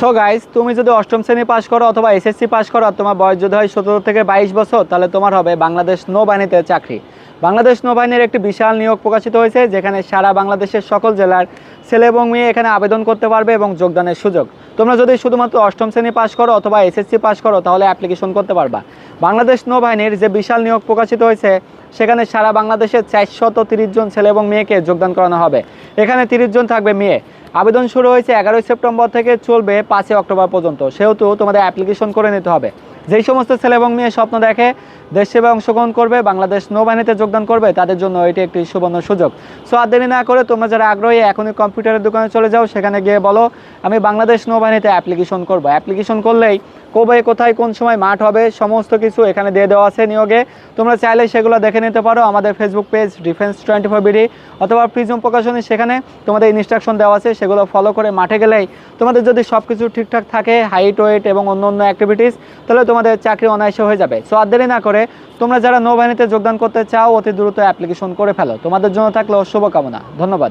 So guys তুমি যদি অষ্টম শ্রেণি পাস করো অথবা এসএসসি পাস করো আর তোমার বয়স যদি হয় সতেরো থেকে বাইশ বছর, তাহলে তোমার হবে বাংলাদেশ নৌবাহিনীতে চাকরি। বাংলাদেশ নৌবাহিনীর একটি বিশাল নিয়োগ প্রকাশিত হয়েছে, যেখানে সারা বাংলাদেশের সকল জেলার ছেলে এবং মেয়ে এখানে আবেদন করতে পারবে এবং যোগদানের সুযোগ। তোমরা যদি শুধুমাত্র অষ্টম শ্রেণি পাস করো অথবা এসএসসি পাস করো, তাহলে অ্যাপ্লিকেশন করতে পারবা। বাংলাদেশ নৌবাহিনীর যে বিশাল নিয়োগ প্রকাশিত হয়েছে, সেখানে সারা বাংলাদেশের চারশত তিরিশ জন ছেলে এবং মেয়েকে যোগদান করানো হবে। এখানে তিরিশ জন থাকবে মেয়ে। আবেদন শুরু হয়েছে এগারোই সেপ্টেম্বর থেকে চলবে পাঁচই অক্টোবর পর্যন্ত। সেহেতু তোমাদের অ্যাপ্লিকেশন করে নিতে হবে। যেই সমস্ত ছেলে এবং মেয়ে স্বপ্ন দেখে, দেশ সেবা অংশগ্রহণ করবে, বাংলাদেশ নৌবাহিনীতে যোগদান করবে, তাদের জন্য এটি একটি সুবর্ণ সুযোগ। সো আর দেরি না করে তোমরা যারা আগ্রহী, এখনই কম্পিউটারের দোকানে চলে যাও, সেখানে গিয়ে বলো, আমি বাংলাদেশ নৌবাহিনীতে অ্যাপ্লিকেশন করব। অ্যাপ্লিকেশন করলেই কবে, কোথায়, কোন সময় মাঠ হবে, সমস্ত কিছু এখানে দিয়ে দেওয়া আছে নিয়োগে। তোমরা চাইলে সেগুলো দেখে নিতে পারো আমাদের Facebook page Defence twenty four BD অথবা প্রিজম প্রকাশনী সেখানে তোমাদের ইনস্ট্রাকশন দেওয়া আছে, সেগুলো ফলো করে মাঠে গেলেই তোমাদের যদি সব কিছু ঠিকঠাক থাকে হাইট ওয়েট এবং অন্য অন্য অ্যাক্টিভিটিস তাহলে তোমাদের চাকরি অনায়াসে হয়ে যাবে। সো আর দেরি না করে তোমরা যারা নৌবাহিনীতে যোগদান করতে চাও, অতি দ্রুত অ্যাপ্লিকেশন করে ফেলো। তোমাদের জন্য থাকল শুভকামনা। ধন্যবাদ।